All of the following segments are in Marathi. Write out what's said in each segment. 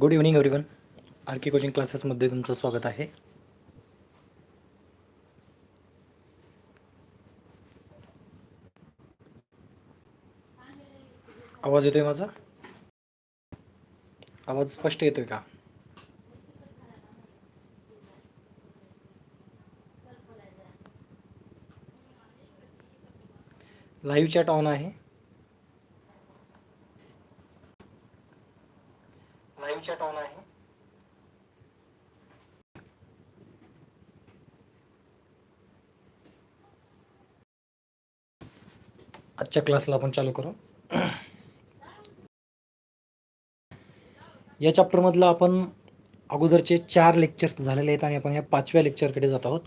Good evening everyone R K coaching क्लासेसमध्ये तुमचं स्वागत आहे. आवाज येतोय माझा? आवाज स्पष्ट येतोय का? लाईव्ह चॅट ऑन आहे. आजच्या क्लासला आपण चालू करू. या चॅप्टरमधलं आपण अगोदरचे चार लेक्चर्स झालेले आहेत आणि आपण या पाचव्या लेक्चरकडे जात आहोत.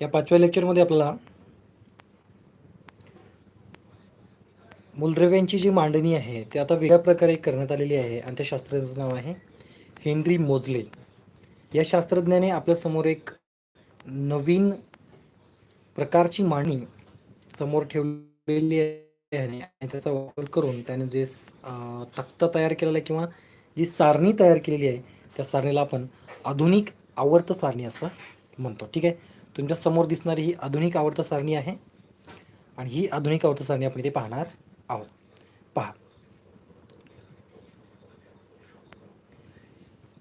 या पाचव्या लेक्चरमध्ये आपल्याला मूलद्रव्यांची जी मांडणी आहे ती आता वेगळ्या प्रकारे करण्यात आलेली आहे आणि त्या शास्त्रज्ञाचं नाव आहे हेनरी मोजले या शास्त्रज्ञाने आपल्यासमोर एक नवीन प्रकारची मांडणी समोर ठेवली. आणि त्याचा वापर करून त्याने जे तक्ता तयार केलेला आहे किंवा जी सारणी तयार केलेली आहे त्या सारणीला आपण आधुनिक आवर्त सारणी असं म्हणतो. ठीक आहे? तुमच्यासमोर दिसणारी ही आधुनिक आवर्त सारणी आहे आणि ही आधुनिक आवर्त सारणी आपण इथे पाहणार आहोत. पहा.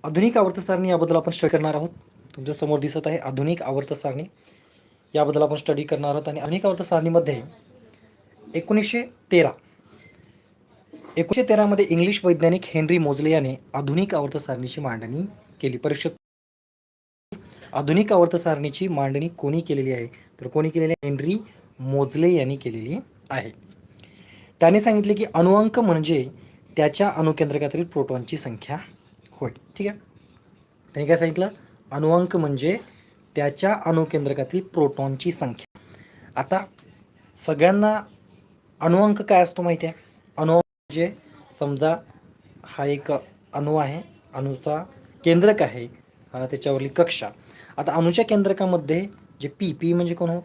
आधुनिक आवर्त सारणी याबद्दल आपण स्टडी करणार आहोत. तुमच्यासमोर दिसत आहे आधुनिक आवर्त सारणी. याबद्दल आपण स्टडी करणार आहोत आणि आधुनिक आवर्त सारणीमध्ये एकोणीसशे तेरा. एकोणीसशे तेरामध्ये इंग्लिश वैज्ञानिक हेनरी मोजले याने आधुनिक आवर्त सारणीची मांडणी केली. परीक्षक आधुनिक आवर्त सारणीची मांडणी कोणी केलेली आहे? तर कोणी केलेली आहे? हेनरी मोजले यांनी केलेली आहे. त्याने सांगितले की अणुअंक म्हणजे त्याच्या अणुकेंद्रकातील प्रोटॉनची संख्या होय. ठीक आहे? त्यांनी काय सांगितलं? अणुअंक म्हणजे त्याच्या अणुकेंद्रकातील प्रोटॉनची संख्या. आता सगळ्यांना अणुअंक काय असतो माहिती आहे? अणु म्हणजे समजा हा एक अणू आहे. अणूचा केंद्रक आहे. त्याच्यावरली कक्षा. आता अणूच्या केंद्रकामध्ये जे पी पी म्हणजे कोण?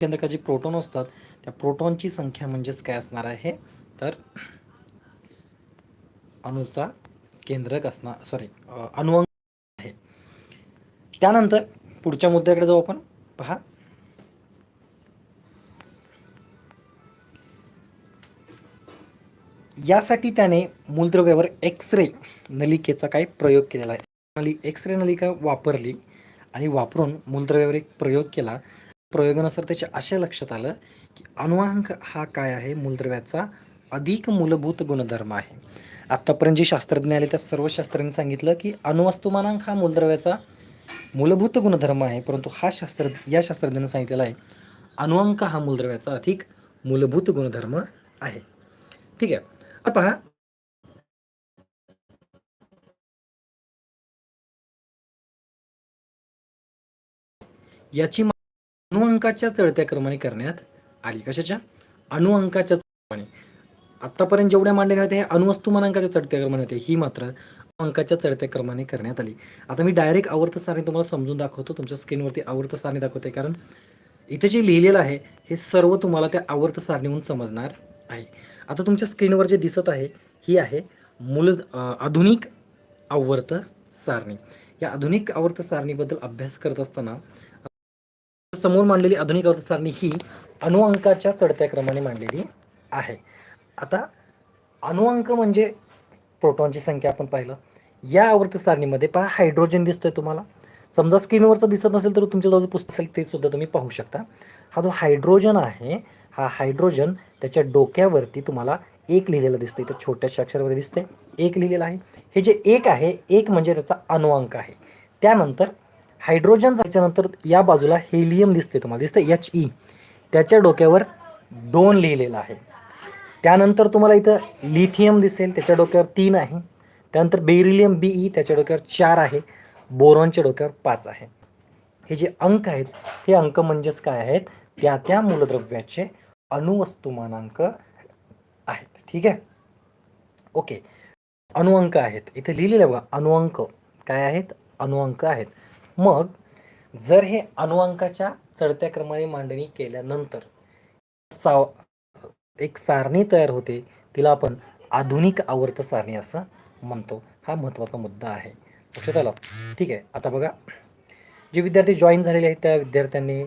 केंद्रकाचे प्रोटॉन असतात. त्या प्रोटॉनची संख्या म्हणजेच काय असणार आहे? तर अणूचा केंद्रक असणार सॉरी अणुअंक आहे. त्यानंतर पुढच्या मुद्द्याकडे जाऊ आपण. पहा. यासाठी त्याने मूलद्रव्यावर एक्सरे नलिकेचा काय प्रयोग केलेला आहे. नली एक्सरे नलिका वापरली आणि वापरून मूलद्रव्यावर एक प्रयोग केला. प्रयोगानुसार त्याच्या अशा लक्षात आलं की अनुवांक हा काय आहे? मूलद्रव्याचा अधिक मूलभूत गुणधर्म आहे. आत्तापर्यंत जे शास्त्रज्ञ आले त्या सर्व शास्त्रांनी सांगितलं की अणुवस्तुमानांक हा मूलद्रव्याचा मूलभूत गुणधर्म आहे. परंतु हा शास्त्र या शास्त्रज्ञानं सांगितलेला आहे अणुअंक हा मूलद्रव्याचा अधिक मूलभूत गुणधर्म आहे. ठीक आहे. आता याची अणुअंकाच्या चढत्या क्रमाने करण्यात आली. कशाच्या? अणुअंकाच्या क्रमाने. आतापर्यंत जेवढ्या मांडल्या होत्या हे अणुवस्तुमानांकाच्या चढत्या क्रमाने होते. ही मात्र अंकाच्या चढत्या क्रमाने करण्यात आली. आता मी डायरेक्ट आवर्त सारणी तुम्हाला समजून दाखवतो. तुमच्या स्क्रीनवरती आवर्त सारणी दाखवते. कारण इथे जे लिहिलेलं आहे हे सर्व तुम्हाला त्या आवर्त सारणीहून समजणार आहे. आता तुमच्या स्क्रीनवर जे दिसत आहे ही आहे मूल आधुनिक आवर्त सारणी. या आधुनिक आवर्त सारणीबद्दल अभ्यास करत असताना समोर मांडलेली आधुनिक आवर्त सारणी ही अणुअंकाच्या चढत्या क्रमाने मांडलेली आहे. आता अणुअंक म्हणजे प्रोटॉनची संख्या आपण पाहिलं. या आवर्त सारणीमध्ये पहा हायड्रोजन दिसतोय तुम्हाला. समजा स्क्रीनवरचं दिसत नसेल तर तुमच्याजवळ पुस्तक असेल ते सुद्धा तुम्ही पाहू शकता. हा जो हायड्रोजन आहे हा हायड्रोजन त्याच्या डोक्यावरती तुम्हाला एक लिहिलेलं दिसतं इथं छोट्याशा अक्षरामध्ये दिसते एक लिहिलेलं आहे. हे जे एक आहे एक म्हणजे त्याचा अणुअंक आहे. त्यानंतर हायड्रोजन त्याच्यानंतर या बाजूला हेलियम दिसते तुम्हाला. दिसतं एच ई त्याच्या डोक्यावर दोन लिहिलेलं आहे. त्यानंतर तुम्हाला इथं लिथियम दिसेल. त्याच्या डोक्यावर तीन आहे. त्यानंतर बेरिलियम बी ई त्याच्या डोक्यावर चार आहे. बोरॉनच्या डोक्यावर पाच आहे. हे जे अंक आहेत हे अंक म्हणजेच काय आहेत? त्या त्या मूलद्रव्याचे अणुवस्तुमानांक आहेत. ठीक आहे? ओके. अणुअंक आहेत. इथे लिहिलेलं बघा अणुअंक. काय आहेत? अणुअंक आहेत. मग जर हे अणुअंकाच्या चढत्या क्रमाने मांडणी केल्यानंतर साव एक सारणी तयार होते तिला आपण आधुनिक आवर्त सारणी असं म्हणतो. हा महत्त्वाचा मुद्दा आहे. लक्षात आला? ठीक आहे. आता बघा जे विद्यार्थी जॉईन झालेले आहेत त्या विद्यार्थ्यांनी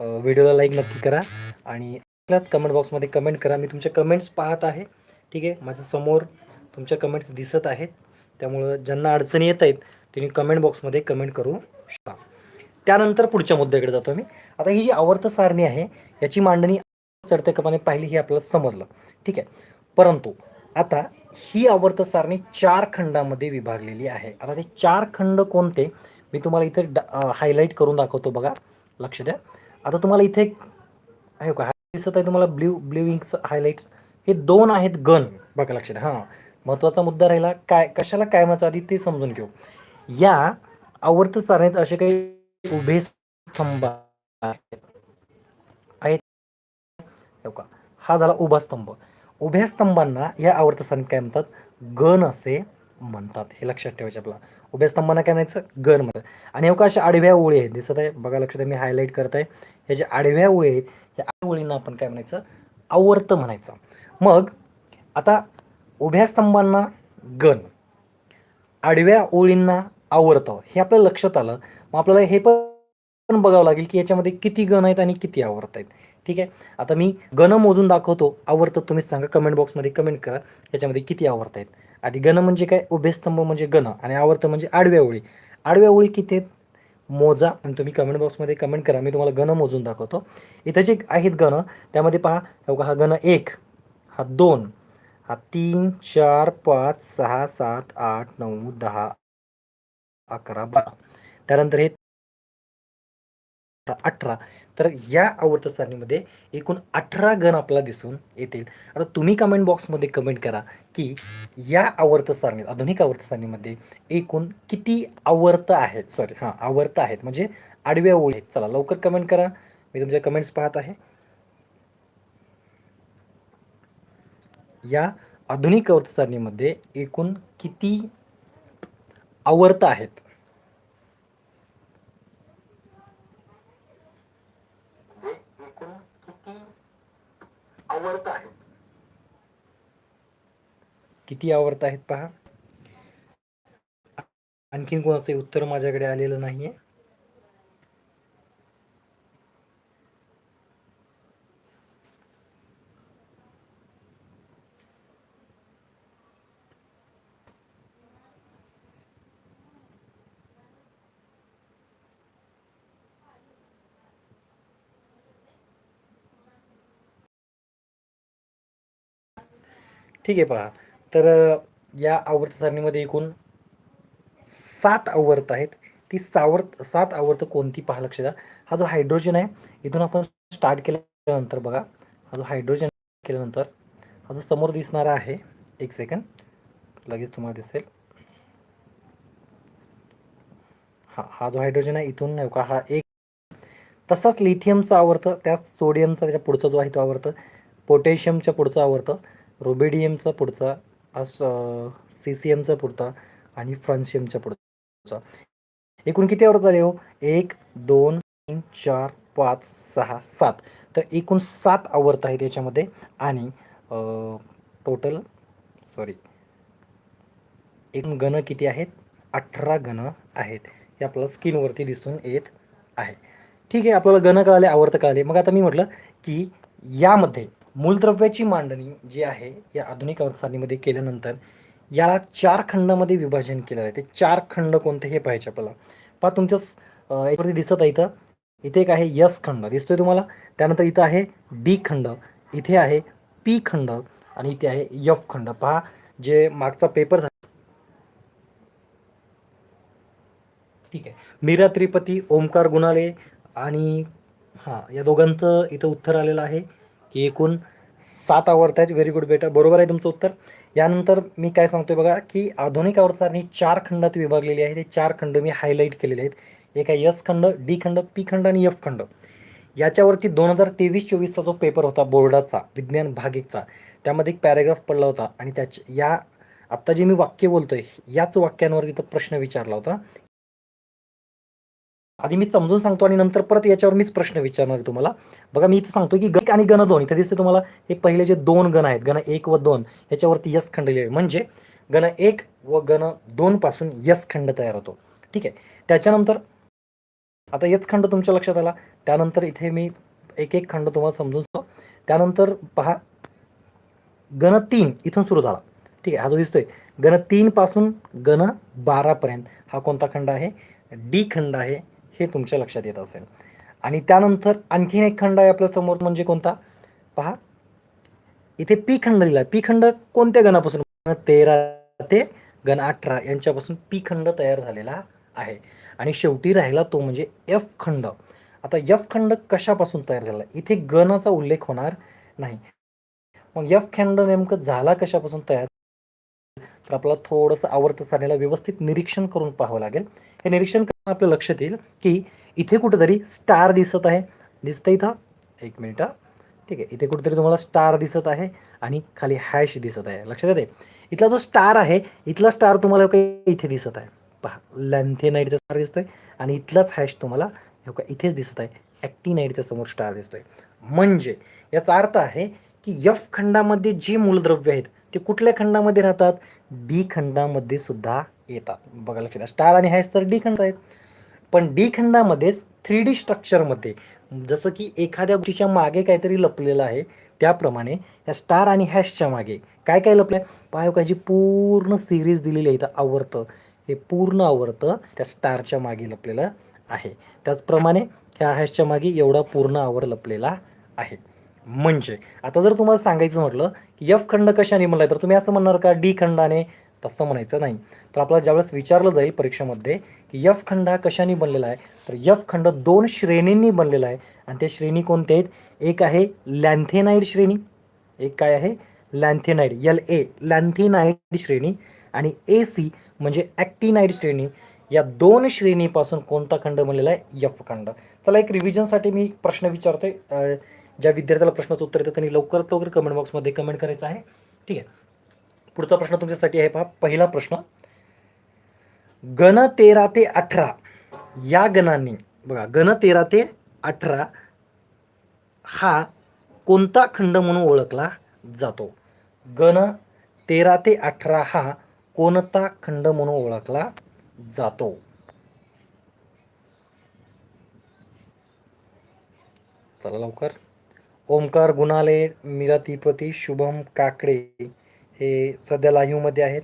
व्हिडिओला लाईक नक्की करा आणि कमेंट बॉक्समध्ये कमेंट करा. मी तुमचे कमेंट्स पाहत आहे. ठीक आहे? माझ्यासमोर तुमच्या कमेंट्स दिसत आहेत. त्यामुळं ज्यांना अडचणी येत आहेत त्यांनी कमेंट बॉक्समध्ये कमेंट करू शकता. त्यानंतर पुढच्या मुद्द्याकडे जातो मी आता ही जी आवर्त सारणी आहे याची मांडणी चढत्या पाहिली हे आपल्याला समजलं. ठीक आहे? परंतु आता ही आवर्त सारणी चार खंडामध्ये विभागलेली आहे. आता ते चार खंड कोणते? मी तुम्हाला इथे हायलाईट करून दाखवतो बघा. लक्ष द्या. आता तुम्हाला इथे आहे का? दिसत आहे तुम्हाला ब्ल्यू ब्ल्यू इंकचं हायलाईट हे दोन आहेत गण बघा लक्षात. हां महत्त्वाचा मुद्दा राहिला काय कशाला कायमाचं आधी ते समजून घेऊ. या आवर्त सारणीत असे काही उभे स्तंभ आहेत. हा झाला उभा स्तंभ. उभ्या स्तंभांना या आवर्त सारणीत काय म्हणतात? गण असे म्हणतात. हे लक्षात ठेवायचे आपला. उभ्या स्तंभांना काय म्हणायचं? गण म्हणतात आणि अवकाश अशा आडव्या ओळी आहेत. दिसत आहे? बघा लक्षात मी हायलाईट करत आहे. हे ज्या आडव्या ओळी आहेत या आडव्या ओळींना आपण काय म्हणायचं? आवर्त म्हणायचं. मग आता उभ्या स्तंभांना गण आडव्या ओळींना आवर्त हे आपल्या लक्षात आलं. मग आपल्याला हे पण बघावं लागेल की याच्यामध्ये किती गण आहेत आणि किती आवर्त आहेत. ठीक आहे? आता मी गण मोजून दाखवतो. आवर्त तुम्ही सांगा. कमेंट बॉक्समध्ये कमेंट करा. याच्यामध्ये किती आवर्त आहेत. आधी गण म्हणजे काय? उभे स्तंभ म्हणजे गण आणि आवर्त म्हणजे आडव्या ओळी. आडव्या ओळी किती आहेत? मोजा आणि तुम्ही कमेंट बॉक्समध्ये कमेंट करा. मी तुम्हाला गण मोजून दाखवतो. इथं जे आहेत गण त्यामध्ये पहा हा गण एक हा दोन हा तीन चार पाच सहा सात आठ नऊ दहा अकरा बारा. त्यानंतर हे अठरा. तर या आवर्त सारणीमध्ये एकूण अठरा गण आपल्याला दिसून येतील. आता तुम्ही कमेंट बॉक्समध्ये कमेंट करा की या आवर्त सारणीत आधुनिक आवर्त सारणीमध्ये एकूण किती आवर्त आहेत? सॉरी हां आवर्त आहेत. म्हणजे आडव्या ओळी आहेत. चला लवकर कमेंट करा. मी तुमच्या कमेंट्स पाहत आहे. या आधुनिक आवर्त सारणीमध्ये एकूण किती आवर्त आहेत? आवर्त आहेत किती आवर्त आहेत पहा. आणखीन कोणाचं उत्तर माझ्याकडे आलेलं नाहीये. ठीक आहे पहा तर या आवर्त सारणीमध्ये एकूण सात आवर्त आहेत. ती सावर्त सात आवर्त कोणती पहा लक्ष द्या. हा जो हायड्रोजन आहे इथून आपण स्टार्ट केल्यानंतर बघा. हा जो हायड्रोजन केल्यानंतर हा जो समोर दिसणारा आहे एक सेकंड लगेच तुम्हाला दिसेल. हा हा जो हायड्रोजन आहे इथून नाही का हा एक. तसाच लिथियमचा आवर्त त्याच सोडियमचा त्याच्या पुढचा जो आहे तो आवर्त पोटॅशियमच्या पुढचा आवर्त रुबेडियमचा पुढचा सी सी एमचा पुढचा आणि फ्रान्सियमच्या पुढचा. एकूण किती आवर्त झाले हो? एक दोन तीन चार पाच सहा सात. तर एकूण सात आवर्त आहेत याच्यामध्ये आणि टोटल सॉरी एकूण गण किती आहेत? अठरा गण आहेत. हे आपल्याला स्किनवरती दिसून येत आहे. ठीक आहे आपल्याला गण कळाले आवर्त कळाले. मग आता मी म्हटलं की यामध्ये मूलद्रव्याची मांडणी जी आहे या आधुनिक आवर्त केल्यानंतर याला चार खंडामध्ये विभाजन केलं आहे. ते चार खंड कोणते हे पाहिजे आपल्याला. पहा तुमच्या यावरती दिसत आहे इथं. इथे एक आहे यस खंड. दिसतोय तुम्हाला? त्यानंतर इथं आहे डी खंड. इथे आहे पी खंड आणि इथे आहे यफ खंड. पहा जे मागचा पेपर झाला. ठीक आहे. मीरा त्रिपती ओमकार गुणाले आणि हां या दोघांचं इथं उत्तर आलेलं आहे. की एकूण सात आवर्त आहेत. व्हेरी गुड बेटा बरोबर आहे तुमचं उत्तर? यानंतर मी काय सांगतोय बघा की आधुनिक आवर्तसारणी चार खंडात विभागलेली आहे. ते चार खंड मी हायलाईट केलेले आहेत. एक आहे यस खंड डी खंड पी खंड आणि एफ खंड. याच्यावरती दोन हजार तेवीस चोवीसचा जो पेपर होता बोर्डाचा विज्ञान भाग एकचा त्यामध्ये एक पॅरेग्राफ पडला होता आणि त्याच या आत्ता जे मी वाक्य बोलतो आहे याच वाक्यांवर तिथं प्रश्न विचारला होता. आधी मी समजून सांगतो आणि नंतर परत याच्यावर मीच प्रश्न विचारणार आहे तुम्हाला. बघा मी इथं सांगतो की गण आणि गण दोन. इथे दिसते तुम्हाला हे पहिले जे दोन गण आहेत गण एक व दोन याच्यावरती यस खंड लिहिले म्हणजे गण एक व गण दोन पासून यस खंड तयार होतो. ठीक आहे? त्याच्यानंतर आता यस खंड तुमच्या लक्षात आला. त्यानंतर इथे मी एक एक खंड तुम्हाला समजून सांगतो. त्यानंतर पहा गण तीन इथून सुरू झाला. ठीक आहे? हा जो दिसतोय गण तीन पासून गण बारापर्यंत हा कोणता खंड आहे? डी खंड आहे. हे तुमच्या लक्षात येत असेल. आणि त्यानंतर आणखीन एक खंड आहे आपल्यासमोर म्हणजे कोणता? पहा. इथे पी खंड लिहिला पी खंड कोणत्या गणापासून? तेरा ते गण अठरा यांच्यापासून पी खंड तयार झालेला आहे. आणि शेवटी राहिला तो म्हणजे एफ खंड. आता यफ खंड कशापासून तयार झाला? इथे गणाचा उल्लेख होणार नाही. मग यफ खंड नेमकं झाला कशापासून तयार तर आपल्याला थोडंसं आवर्त सारणीला व्यवस्थित निरीक्षण करून पाहावं लागेल. हे निरीक्षण करून आपलं लक्षात येईल की इथे कुठेतरी स्टार दिसत आहे. दिसतं इथं? एक मिनिट. हा. ठीक आहे. इथे कुठेतरी तुम्हाला स्टार दिसत आहे आणि खाली हॅश दिसत आहे. लक्षात येते इथला जो स्टार आहे इथला स्टार तुम्हाला काही इथे दिसत आहे. पहा लॅन्थेनाईटचा स्टार दिसतोय आणि इथलाच हॅश तुम्हाला हे इथेच दिसत आहे. ॲक्टिनाईटच्या समोर स्टार दिसतोय. म्हणजे याचा अर्थ आहे की यफ खंडामध्ये जे मूलद्रव्य आहेत ते कुठल्या खंडामध्ये राहतात? डी खंडामध्ये सुद्धा येतात. बघा लक्षात द्या. स्टार आणि हॅश तर डी खंड आहेत. पण डी खंडामध्येच थ्री डी स्ट्रक्चरमध्ये जसं की एखाद्या गोष्टीच्या मागे काहीतरी लपलेलं आहे त्याप्रमाणे या स्टार आणि हॅशच्या मागे काय काय लपलं आहे पाहा जी पूर्ण सिरीज दिलेली आहे इथं आवर्तं हे पूर्ण आवर्तं त्या स्टारच्या मागे लपलेलं आहे. त्याचप्रमाणे ह्या हॅशच्या मागे एवढा पूर्ण आवर लपलेला आहे. म्हणजे आता जर तुम्हाला सांगायचं म्हटलं की यफ खंड कशाने म्हणलाय तर तुम्ही असं म्हणणार का डी खंडाने? तसं म्हणायचं नाही. तर आपल्याला ज्यावेळेस विचारलं जाईल परीक्षेमध्ये की यफ खंड हा कशाने बनलेला आहे तर यफ खंड दोन श्रेणींनी बनलेला आहे. आणि त्या श्रेणी कोणत्या आहेत? एक आहे लॅन्थेनाईड श्रेणी एक काय आहे? लॅन्थेनाईड एल ए लॅन्थेनाईड श्रेणी आणि ए सी म्हणजे ॲक्टिनाईड श्रेणी. या दोन श्रेणीपासून कोणता खंड बनलेला आहे? यफ खंड. चला एक रिव्हिजनसाठी मी प्रश्न विचारतोय. ज्या विद्यार्थ्याला प्रश्नाचं उत्तर येतं त्यांनी लवकरात लवकर कमेंट बॉक्समध्ये कमेंट करायचं आहे. ठीक आहे. पुढचा प्रश्न तुमच्यासाठी आहे पहा. पहिला प्रश्न. गण तेरा ते अठरा या गणांनी बघा गण तेरा ते अठरा हा कोणता खंड म्हणून ओळखला जातो? गण तेरा ते अठरा हा कोणता खंड म्हणून ओळखला जातो? चला लवकर. ओमकार गुणाले मीरा तिपती शुभम काकडे हे सध्या लाईव्हमध्ये आहेत.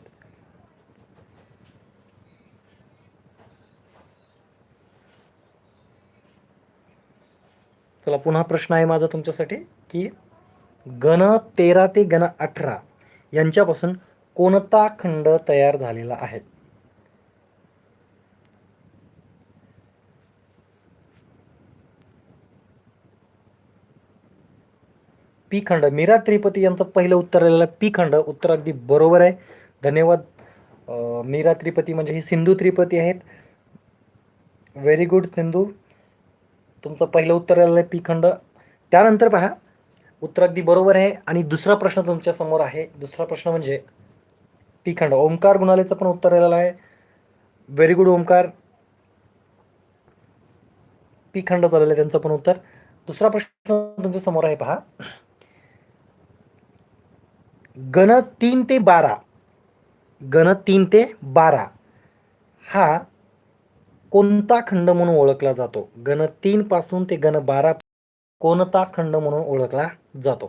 चला पुन्हा प्रश्न आहे माझा तुमच्यासाठी की गण तेरा ते गण अठरा यांच्यापासून कोणता खंड तयार झालेला आहे? पी खंड. मीरा त्रिपती यांचं पहिलं उत्तर आलेलं आहे पी खंड. उत्तर अगदी बरोबर आहे. धन्यवाद. मीरा त्रिपती म्हणजे ही सिंधू त्रिपती आहेत. Very good Sindhu. तुमचं पहिलं उत्तर आलेलं आहे पी खंड. त्यानंतर पहा उत्तर अगदी बरोबर आहे आणि दुसरा प्रश्न तुमच्यासमोर आहे. दुसरा प्रश्न म्हणजे पी खंड. ओंकार गुणालेचं पण उत्तर आलेलं आहे. Very good Omkar. पी खंड झालेलं आहे त्यांचं पण उत्तर. दुसरा प्रश्न तुमच्यासमोर आहे पहा. गण तीन ते बारा. गण तीन ते बारा. हा कोणता खंड म्हणून ओळखला जातो? गण तीनपासून ते गण बारा कोणता खंड म्हणून ओळखला जातो?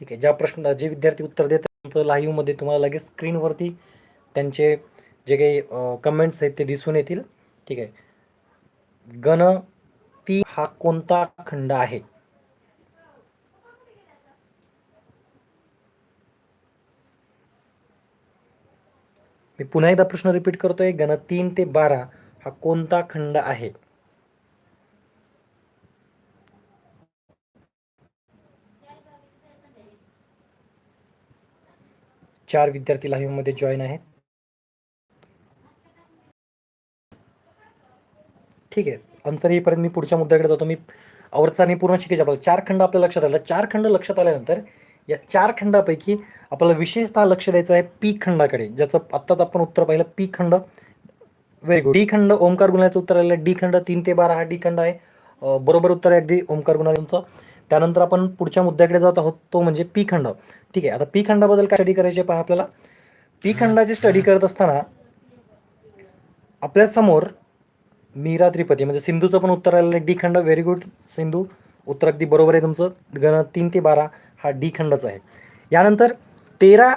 ठीक आहे. ज्या प्रश्न जे विद्यार्थी उत्तर देतात त्यांचं लाईव्हमध्ये तुम्हाला लगेच स्क्रीनवरती त्यांचे जे काही कमेंट्स आहेत ते दिसून येतील. ठीक आहे. गण ती हा कोणता खंड आहे? मी पुन्हा एकदा प्रश्न रिपीट करतोय. गण तीन ते बारा हा कोणता खंड आहे? चार विद्यार्थी लाईव्हमध्ये जॉईन आहेत. ठीक आहे. अंतर येईपर्यंत मी पुढच्या मुद्द्याकडे जातो. मी आवडचा पूर्ण शिकेच्या चार खंड आपल्या लक्षात आला. चार खंड लक्षात आल्यानंतर या चार खंडापैकी आपल्याला विशेषतः लक्ष द्यायचं आहे पी खंडाकडे ज्याचं आत्ताच आपण उत्तर पाहिलं पी खंड. व्हेरी गुड डी खंड ओमकार गुन्ह्याचं उत्तर आलेलं आहे. डी खंड तीन ते बारा हा डी खंड आहे. बरोबर उत्तर आहे अगदी ओमकार गुणाचं. त्यानंतर आपण पुढच्या मुद्द्याकडे जात आहोत तो म्हणजे पी खंड. ठीक आहे आता पी खंडाबद्दल काय स्टडी करायचे पहा आपल्याला. पी खंडाची स्टडी करत असताना आपल्यासमोर मीरा त्रिपती म्हणजे सिंधूचं पण उत्तर आलेलं आहे. डी खंड व्हेरी गुड सिंधू. उत्तर अगदी बरोबर आहे तुमचं. गण तीन ते बारा हा डी खंडच आहे. यानंतर तेरा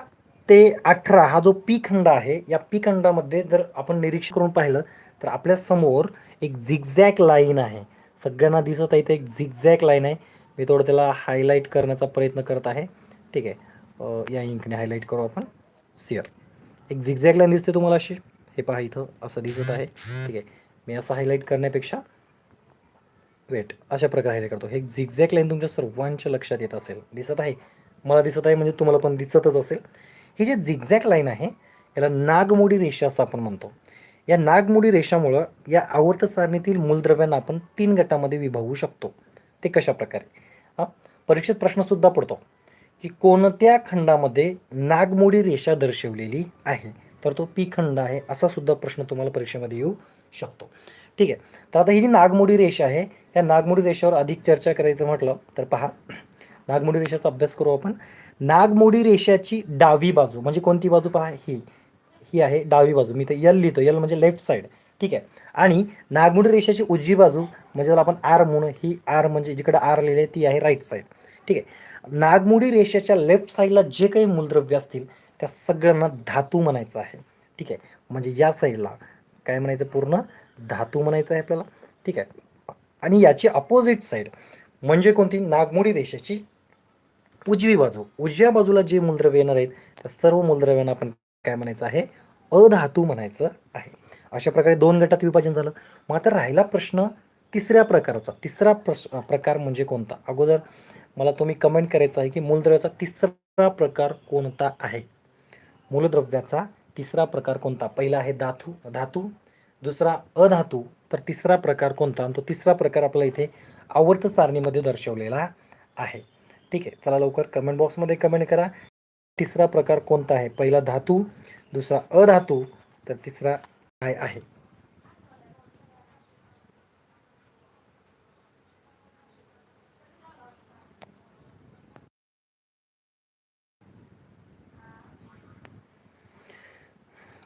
ते अठरा हा जो पी खंड आहे या पी खंडामध्ये जर आपण निरीक्षण करून पाहिलं तर आपल्यासमोर एक झिगझॅक लाईन आहे. सगळ्यांना दिसत आहे इथे एक झिगझॅक लाईन आहे. मी थोडं त्याला हायलाईट करण्याचा प्रयत्न करत आहे. ठीक आहे. या इंकने हायलाईट करू आपण. सिअर एक झिगझॅक लाईन दिसते तुम्हाला अशी. हे पहा इथं असं दिसत आहे. ठीक आहे. मी असं हायलाईट करण्यापेक्षा वेट अशा प्रकारे हे करतो. हे झिगझॅक लाईन तुमच्या सर्वांच्या लक्षात येत असेल. दिसत आहे. मला दिसत आहे म्हणजे तुम्हाला पण दिसतच असेल. ही जी झिगझॅक लाईन आहे याला नागमोडी रेषा असं आपण म्हणतो. या नागमोडी रेषामुळं या आवर्त सारणीतील मूलद्रव्यांना आपण तीन गटामध्ये विभागू शकतो. ते कशा प्रकारे? हां? परीक्षेत प्रश्नसुद्धा पडतो की कोणत्या खंडामध्ये नागमोडी रेषा दर्शवलेली आहे? तर तो पी खंड आहे असा सुद्धा प्रश्न तुम्हाला परीक्षेमध्ये येऊ शकतो. ठीक आहे. तर आता ही जी नागमोडी रेषा आहे या नागमोडी रेषेवर अधिक चर्चा करायचं म्हटलं तर पहा. नागमोडी रेषेचा अभ्यास करू आपण. नागमोडी रेषाची डावी बाजू म्हणजे कोणती बाजू पहा? ही ही आहे डावी बाजू. मी तर यल लिहितो. यल म्हणजे लेफ्ट साईड ठीक आहे? आणि नागमोडी रेषाची उजवी बाजू म्हणजे जर आपण आर म्हणू ही आर म्हणजे जिकडे आर लिहिले ती आहे राईट साईड ठीक आहे? नागमोडी रेषेच्या लेफ्ट साईडला जे काही मूलद्रव्य असतील त्या सगळ्यांना धातू म्हणायचं आहे. ठीक आहे? म्हणजे या साईडला काय म्हणायचं? पूर्ण धातू म्हणायचं आहे आपल्याला. ठीक आहे? आणि याची अपोजिट साईड म्हणजे कोणती? नागमोडी रेषेची उजवी बाजू. उजव्या बाजूला जे मूलद्रव्य येणार आहेत त्या सर्व मूलद्रव्यांना आपण काय म्हणायचं आहे? अधातू म्हणायचं आहे. अशा प्रकारे दोन गटात विभाजन झालं. मग आता राहिला प्रश्न तिसऱ्या प्रकारचा. तिसरा प्रश्न प्रकार म्हणजे कोणता? अगोदर मला तुम्ही कमेंट करायचं आहे की मूलद्रव्याचा तिसरा प्रकार कोणता आहे? मूलद्रव्याचा तिसरा प्रकार कोणता? पहिला आहे धातू. धातू दुसरा अधातू तर तिसरा प्रकार कोणता? आणि तो तिसरा प्रकार आपला इथे आवर्त सारणीमध्ये दर्शवलेला आहे. ठीक आहे चला लवकर कमेंट बॉक्समध्ये कमेंट करा. तिसरा प्रकार कोणता आहे? पहिला धातू दुसरा अधातू तर तिसरा काय आहे?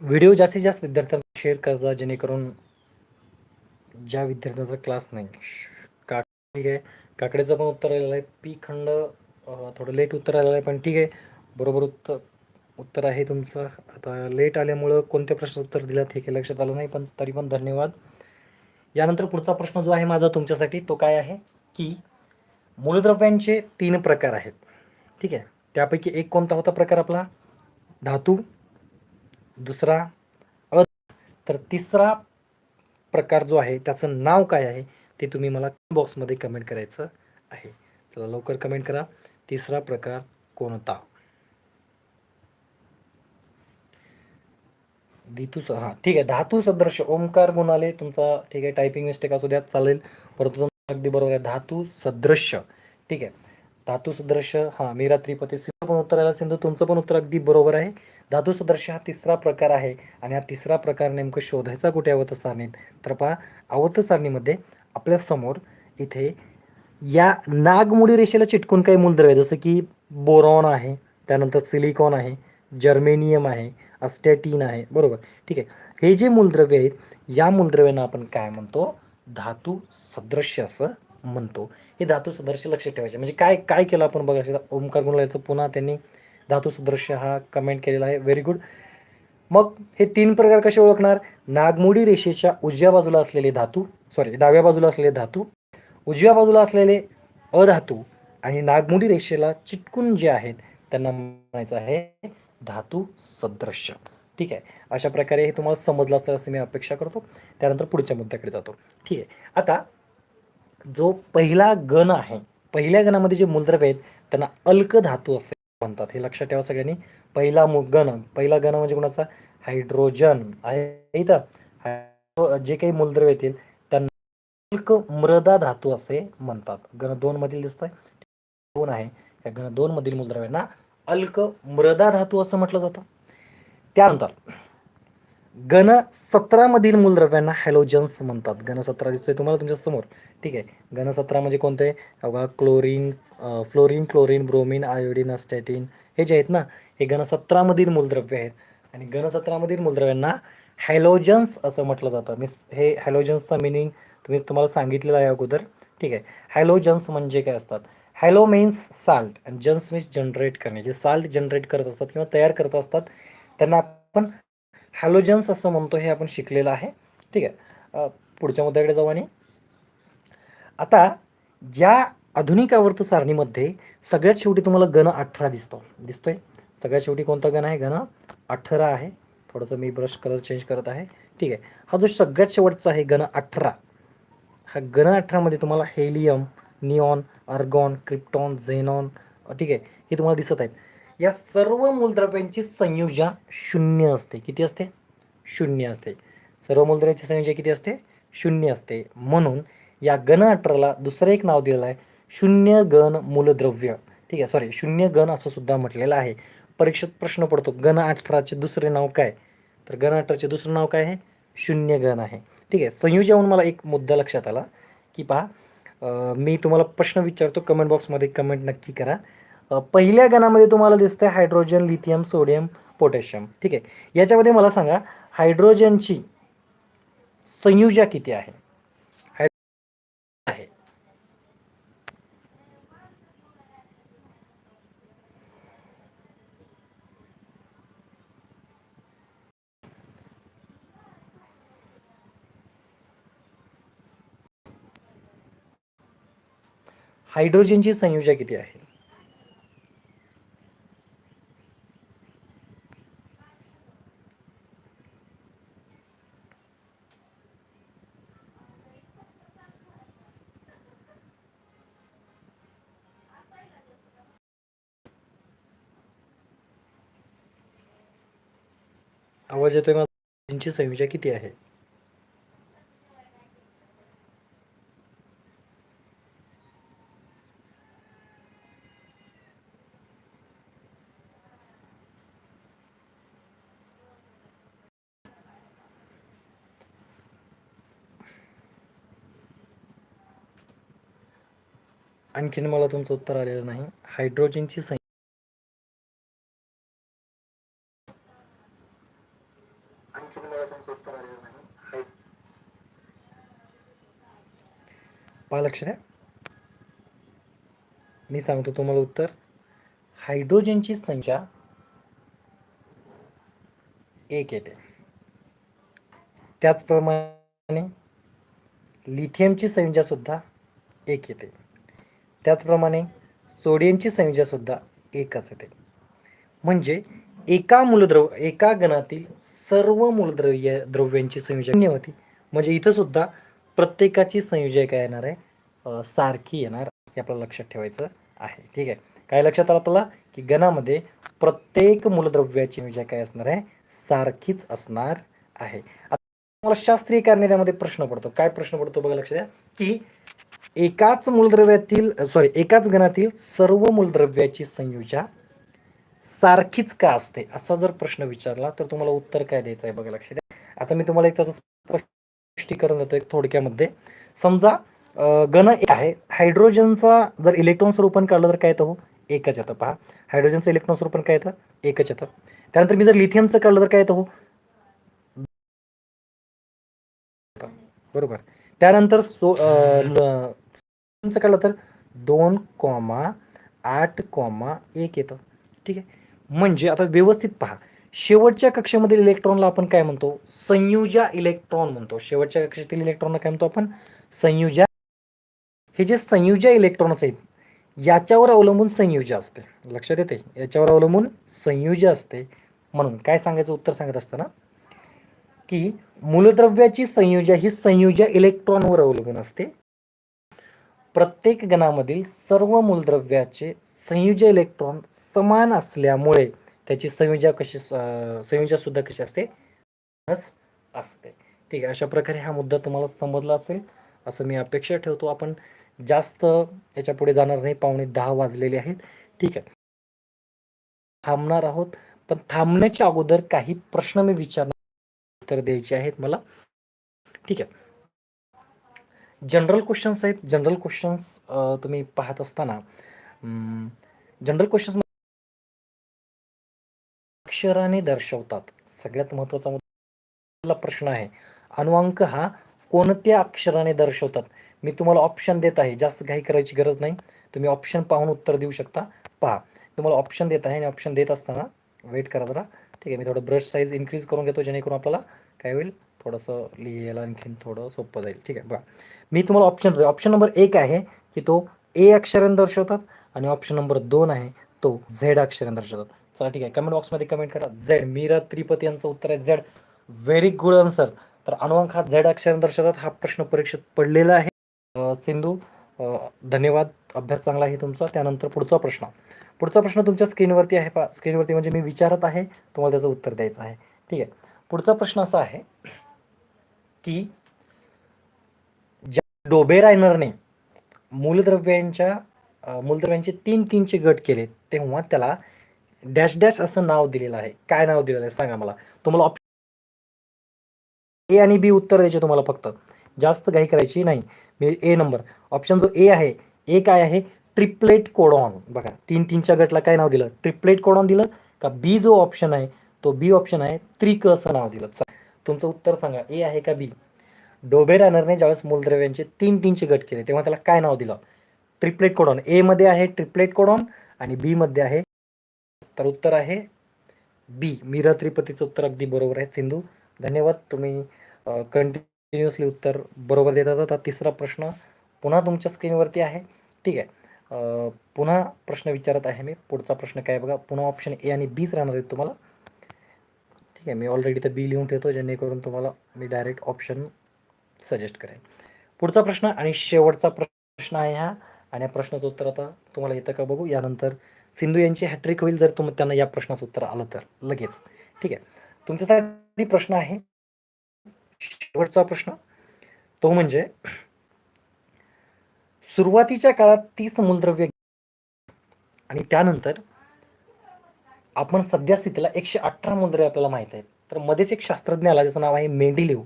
व्हिडिओ जास्तीत जास्त विद्यार्थ्यांना शेअर करता जेणेकरून ज्या विद्यार्थ्यांचा क्लास नाही का ठीक आहे. काकडेचं पण उत्तर आलेलं आहे. पी खंड थोडं लेट उत्तर आलेलं आहे पण ठीक आहे. बरोबर उत्तर उत्तर आहे तुमचं. आता लेट आल्यामुळं कोणत्या प्रश्नाचं उत्तर दिलं हे काही लक्षात आलं नाही पण तरी पण धन्यवाद. यानंतर पुढचा प्रश्न जो आहे माझा तुमच्यासाठी तो काय आहे? की मूलद्रव्यांचे तीन प्रकार आहेत. ठीक आहे. त्यापैकी एक कोणता होता प्रकार आपला? धातू दुसरा अ तर तिसरा प्रकार जो आहे त्याचं नाव काय आहे ते तुम्ही मला बॉक्समध्ये कमेंट करायचं आहे. चला लवकर कमेंट करा. तिसरा प्रकार कोणता? धातू हां ठीक आहे. धातू सदृश ओंकार गुणाले तुमचा ठीक आहे टायपिंग मिस्टेक असू द्या चालेल. परंतु अगदी बरोबर आहे धातू सदृश्य ठीक आहे. धातू सदृश्य हां मीरा त्रिपती सिंधू पण उत्तर आला सिंधू तुमचं पण उत्तर अगदी बरोबर आहे. धातू सदृश्य हा तिसरा प्रकार आहे आणि हा तिसरा प्रकार नेमकं शोधायचा कुठे अवत सारणीत तर पहा अवत सारणीमध्ये आपल्यासमोर इथे या नागमुडी रेषेला चिटकून काही मूलद्रव्य जसं की बोरॉन आहे त्यानंतर सिलिकॉन आहे जर्मेनियम आहे अस्टॅटिन आहे बरोबर. ठीक आहे. हे जे मूलद्रव्य आहेत या मूलद्रव्यांना आपण काय म्हणतो? धातू सदृश्य असं म्हणतो. हे धातू सदृश्य लक्षात ठेवायचे. म्हणजे काय काय केलं आपण बघा ओमकार गुणलायचं पुन्हा त्यांनी धातू सदृश्य हा कमेंट केलेला आहे. व्हेरी गुड मग हे तीन प्रकार कसे ओळखणार? नागमोडी रेषेच्या उजव्या बाजूला असलेले धातू सॉरी डाव्या बाजूला असलेले धातू उजव्या बाजूला असलेले अधातू आणि नागमोडी रेषेला चिटकून जे आहेत त्यांना म्हणायचं आहे धातू सदृश्य. ठीक आहे? अशा प्रकारे हे तुम्हाला समजलं असेल असं मी अपेक्षा करतो. त्यानंतर पुढच्या मुद्द्याकडे जातो. ठीक आहे. आता जो पहिला गण आहे पहिल्या गणामध्ये जे मूलद्रव्य आहेत त्यांना अल्क धातू असे म्हणतात. हे लक्षात ठेवा सगळ्यांनी. पहिला गण पहिला गण म्हणजे कोणाचा? हायड्रोजन. आहे इथं. जे काही मूलद्रव्य येतील त्यांना अल्क मृदा धातू असे म्हणतात. गण दोन मधील दिसत दोन आहे. या गण दोन मधील मूलद्रव्यांना अल्क मृदा धातू असं म्हटलं जातं. त्यानंतर गण सतरामधील मूलद्रव्यांना हॅलोजन्स म्हणतात. गण सतरा दिसतोय तुम्हाला तुमच्यासमोर. ठीक आहे. गण सतरा म्हणजे कोणते? बघा chlorine fluorine chlorine bromine iodine astatine हे जे आहेत ना हे गण सतरामधील मूलद्रव्य आहेत. आणि घनसत्रामधील मूलद्रव्यांना हॅलोजन्स असं म्हटलं जातं. मी हे हॅलोजन्सचा मिनिंग तुम्ही तुम्हाला सांगितलेलं आहे अगोदर. ठीक आहे. हॅलोजन्स म्हणजे काय असतात? हॅलो मीन्स साल्ट आणि जन्स मीन्स जनरेट करणे. जे साल्ट जनरेट करत असतात किंवा तयार करत असतात त्यांना आपण हॅलोजन्स असं म्हणतो हे आपण शिकलेलं आहे. ठीक आहे. पुढच्या मुद्द्याकडे जाऊ आणि आता या आधुनिक आवर्त सारणीमध्ये सगळ्यात शेवटी तुम्हाला गण अठरा दिसतो. दिसतोय? सगळ्यात शेवटी कोणता गण आहे? गण अठरा आहे. थोडंसं मी ब्रश कलर चेंज करत आहे. ठीक आहे. हा जो सगळ्यात शेवटचा आहे गण अठरा हा गण अठरामध्ये तुम्हाला helium neon argon krypton xenon ठीक आहे हे तुम्हाला दिसत आहेत. या सर्व मूलद्रव्यांची संयोजन शून्य असते. किती असते? शून्य असते. सर्व मूलद्रव्यांची संयोजन किती असते? शून्य असते. म्हणून या गण अठराला दुसरं एक नाव दिलेलं आहे. शून्य गण मूलद्रव्य. ठीक आहे सॉरी शून्य गण असं सुद्धा म्हटलेलं आहे. परीक्षेत प्रश्न पडतो गण अठराचे दुसरे नाव काय? तर गण अठराचे दुसरं नाव काय आहे? शून्य गण आहे. ठीक आहे संयोजन मला एक मुद्दा लक्षात आला. की पहा मी तुम्हाला प्रश्न विचारतो कमेंट बॉक्समध्ये कमेंट नक्की करा. पहिल्या गणामध्ये तुम्हाला दिसतंय हायड्रोजन लिथियम सोडियम पोटॅशियम ठीक आहे. याच्यामध्ये मला सांगा हायड्रोजनची संयुजा किती आहे? आहे. हायड्रोजनची संयुजा किती आहे? आवाज येतोय माझा हायड्रोजनची संयुजा किती आहे? आणखीन मला तुमचं उत्तर आलेलं नाही. हायड्रोजनची संख्या आणखीन मला तुमचं उत्तर आलेलं नाही हाय- पहा लक्ष द्या मी सांगतो तुम्हाला उत्तर. हायड्रोजनची संख्या एक येते. त्याचप्रमाणे लिथियमची संख्या सुद्धा एक येते. त्याचप्रमाणे सोडियमची संयोजन सुद्धा एकच येते. म्हणजे एका मूलद्रव एका गणातील सर्व मूलद्रव्य द्रव्यांची संयोजन होती. म्हणजे इथं सुद्धा प्रत्येकाची संयोजन काय येणार आहे. सारखी येणार हे आपल्याला लक्षात ठेवायचं आहे. ठीक आहे? काय लक्षात आलं आपल्याला? की गणामध्ये प्रत्येक मूलद्रव्याची संयोजन काय असणार आहे? सारखीच असणार आहे. आता मला शास्त्रीय कारणे त्यामध्ये प्रश्न पडतो. काय प्रश्न पडतो बघा लक्ष द्या. की एकाच मूलद्रव्यातील सॉरी एकाच गणातील सर्व मूलद्रव्याची संयोजा सारखीच का असते? असा जर प्रश्न विचारला तर तुम्हाला उत्तर काय द्यायचं आहे बघा लक्ष द्या. आता मी तुम्हाला एक त्याचं स्पष्टीकरण देतो एक थोडक्यामध्ये. समजा गण एक आहे. हायड्रोजनचा जर इलेक्ट्रॉन स्वरूपण काढलं तर काय येतं हो? एकच येतं. पहा. हायड्रोजनचं इलेक्ट्रॉन स्वरूपण काय येतं? एकच येतं. त्यानंतर मी जर लिथियमचं काढलं तर काय येतं हो? बरोबर. त्यानंतर सो लिथियमचं तुमचं काढलं तर दोन कॉमा आठ कॉमा एक येतं. ठीक आहे? म्हणजे आता व्यवस्थित पहा. शेवटच्या कक्षेमधील इलेक्ट्रॉनला आपण काय म्हणतो? संयुजा इलेक्ट्रॉन म्हणतो. शेवटच्या कक्षेतील इलेक्ट्रॉनला काय म्हणतो आपण? संयुजा. हे जे संयुजा इलेक्ट्रॉनच आहेत याच्यावर अवलंबून संयुजा असते. लक्षात येते याच्यावर अवलंबून संयुजा असते. म्हणून काय सांगायचं? उत्तर सांगत असताना की मूलद्रव्याची संयुजा ही संयुजा इलेक्ट्रॉनवर अवलंबून असते. प्रत्येक गणामधील सर्व मूलद्रव्याचे संयुज इलेक्ट्रॉन समान असल्यामुळे त्याची संयोजा कशी संयोजा सुद्धा कशी असते? असते. ठीक आहे अशा प्रकारे हा मुद्दा तुम्हाला समजला असेल असं मी अपेक्षा ठेवतो. आपण जास्त याच्यापुढे जाणार नाही पावणे दहा वाजलेले आहेत. ठीक आहे. थांबणार आहोत पण थांबण्याच्या अगोदर काही प्रश्न मी विचारणार उत्तर द्यायचे आहेत मला. ठीक आहे. जनरल क्वेश्चन्स आहेत. जनरल क्वेश्चन्स तुम्ही पाहत असताना जनरल क्वेश्चन्स अक्षराने दर्शवतात. सगळ्यात महत्त्वाचा मुद्दा प्रश्न आहे. अनुवांक हा कोणत्या अक्षराने दर्शवतात? मी तुम्हाला ऑप्शन देत आहे. जास्त काही करायची गरज नाही. तुम्ही ऑप्शन पाहून उत्तर देऊ शकता. पहा. तुम्हाला ऑप्शन देत आहे आणि ऑप्शन देत असताना वेट करा जरा. ठीक आहे. मी थोडं ब्रश साईज इन्क्रीज करून घेतो जेणेकरून आपल्याला काय होईल? थोडंसं लिहायला आणखीन थोडं सोपं जाईल. ठीक आहे. बघा. मी तुम्हाला ऑप्शन देतो ऑप्शन नंबर एक आहे की तो ए अक्षराने दर्शवतात आणि ऑप्शन नंबर दोन आहे तो झेड अक्षराने दर्शवतात. चला ठीक आहे. कमेंट बॉक्समध्ये कमेंट करा. झेड मीरा त्रिपती यांचं उत्तर आहे. झेड व्हेरी गुड आन्सर तर अनुअंक हा झेड अक्षर दर्शवतात. हा प्रश्न परीक्षेत पडलेला आहे. सिंधू धन्यवाद. अभ्यास चांगला आहे तुमचा. त्यानंतर पुढचा प्रश्न. पुढचा प्रश्न तुमच्या स्क्रीनवरती आहे पा स्क्रीनवरती म्हणजे मी विचारत आहे. तुम्हाला त्याचं उत्तर द्यायचं आहे. ठीक आहे. पुढचा प्रश्न असा आहे की ज्या डोबेरायनरने मूलद्रव्यांच्या मूलद्रव्यांचे तीन तीनचे गट केले तेव्हा त्याला डॅश डॅश असं नाव दिलेलं आहे. काय नाव दिलेलं आहे सांगा मला. तुम्हाला ऑप्शन ए आणि बी उत्तर द्यायचे तुम्हाला फक्त. जास्त घाई करायची नाही. मी ए नंबर. ऑप्शन जो ए आहे ए काय आहे? ट्रिपलेट कोडॉन बघा तीन तीनच्या गटला काय नाव दिलं? ट्रिपलेट कोडॉन दिलं का बी जो ऑप्शन आहे तो बी ऑप्शन आहे त्रिक असं नाव दिलं. चा- तुमचं उत्तर सांगा. ए आहे का बी? डोबे रॅनरने ज्यावेळेस मूलद्रव्यांचे तीन तीनचे गट केले तेव्हा त्याला काय नाव दिलं? ट्रिपलेट कोडॉन ए मध्ये आहे ट्रिपलेट कोडॉन आणि बी मध्ये आहे तर उत्तर आहे बी. मीरा त्रिपतीचं उत्तर अगदी बरोबर आहे सिंधू. धन्यवाद. तुम्ही कंटिन्युअसली उत्तर बरोबर देत आहात. आता तिसरा प्रश्न पुन्हा तुमच्या स्क्रीनवरती आहे. ठीक आहे. पुन्हा प्रश्न विचारत आहे मी. पुढचा प्रश्न काय बघा. पुन्हा ऑप्शन ए आणि बीच राहणार आहेत तुम्हाला. ठीक आहे. मी ऑलरेडी तर बी लिहून ठेवतो. जेणेकरून तुम्हाला मी डायरेक्ट ऑप्शन सजेस्ट करेन. पुढचा प्रश्न आणि शेवटचा प्रश्न आहे हा. आणि या प्रश्नाचं उत्तर आता तुम्हाला येतं का बघू? यानंतर सिंधू यांची हॅट्रिक होईल जर तुम त्यांना या प्रश्नाचं उत्तर आलं तर. लगेच. ठीक आहे. तुमच्यासाठी प्रश्न आहे. शेवटचा प्रश्न. तो म्हणजे सुरुवातीच्या काळात तीस मूलद्रव्य आणि त्यानंतर आपण सध्या स्थितीला एकशे अठरा मूलद्रव्य आपल्याला माहीत आहेत. तर मध्येच एक शास्त्रज्ञ आला ज्याचं नाव आहे मेंडिलिव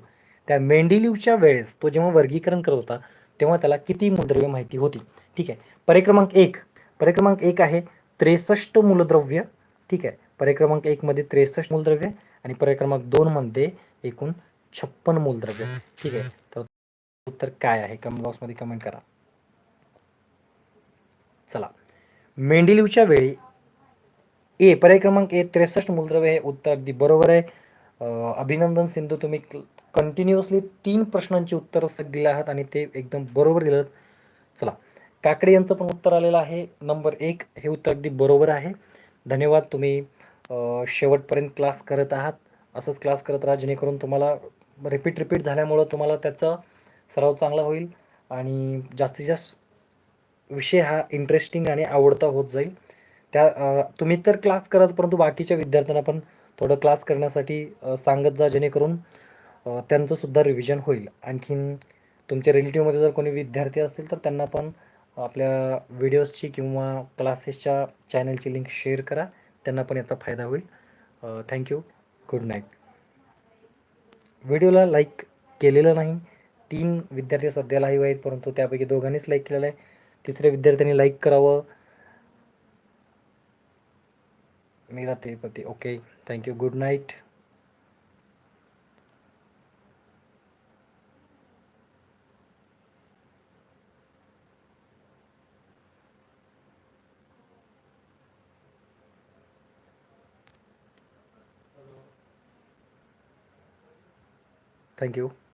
त्या मेंडिलिवच्या वेळेस तो जेव्हा वर्गीकरण करत होता तेव्हा त्याला किती मूलद्रव्य माहिती होती? ठीक आहे. परिक्रमांक एक. परिक्रमांक एक आहे त्रेसष्ट मूलद्रव्य ठीक आहे. परिक्रमांक एकमध्ये त्रेसष्ट मूलद्रव्य आणि परिक्रमांक दोनमध्ये एकूण छप्पन मूलद्रव्य ठीक आहे. तर उत्तर काय आहे? कमेंट बॉक्समध्ये कमेंट करा. चला. मेंडिलिवच्या वेळी ए पर्याय क्रमांक ए त्रेसष्ट मूलद्रव्य हे उत्तर अगदी बरोबर आहे. अभिनंदन सिंधू तुम्ही कंटिन्युअसली तीन प्रश्नांची उत्तरं दिले आहात आणि ते एकदम बरोबर दिलं चला. काकडे यांचं पण उत्तर आलेलं आहे. नंबर एक हे उत्तर अगदी बरोबर आहे. धन्यवाद तुम्ही शेवटपर्यंत क्लास करत आहात. असंच क्लास करत राहा जेणेकरून तुम्हाला रिपीट रिपीट झाल्यामुळं तुम्हाला त्याचा सराव चांगला होईल आणि जास्तीत जास्त विषय हा इंटरेस्टिंग आणि आवडता होत जाईल. त्या तुम्ही तर क्लास करत परंतु बाकीच्या विद्यार्थ्यांना पण थोडं क्लास करण्यासाठी सांगत जा जेणेकरून त्यांचंसुद्धा रिव्हिजन होईल. आणखीन तुमच्या रिलेटिव्हमध्ये जर कोणी विद्यार्थी असतील तर त्यांना पण आपल्या व्हिडिओजची किंवा क्लासेसच्या चॅनलची लिंक शेअर करा. त्यांना पण याचा फायदा होईल. थँक्यू गुड नाईट व्हिडिओला लाईक केलेलं नाही. तीन विद्यार्थी सध्या लाईव्ह आहेत परंतु त्यापैकी दोघांनीच लाईक केलेलं आहे. तिसऱ्या विद्यार्थ्यांनी लाईक करावं. Meera Tirupati okay thank you good night thank you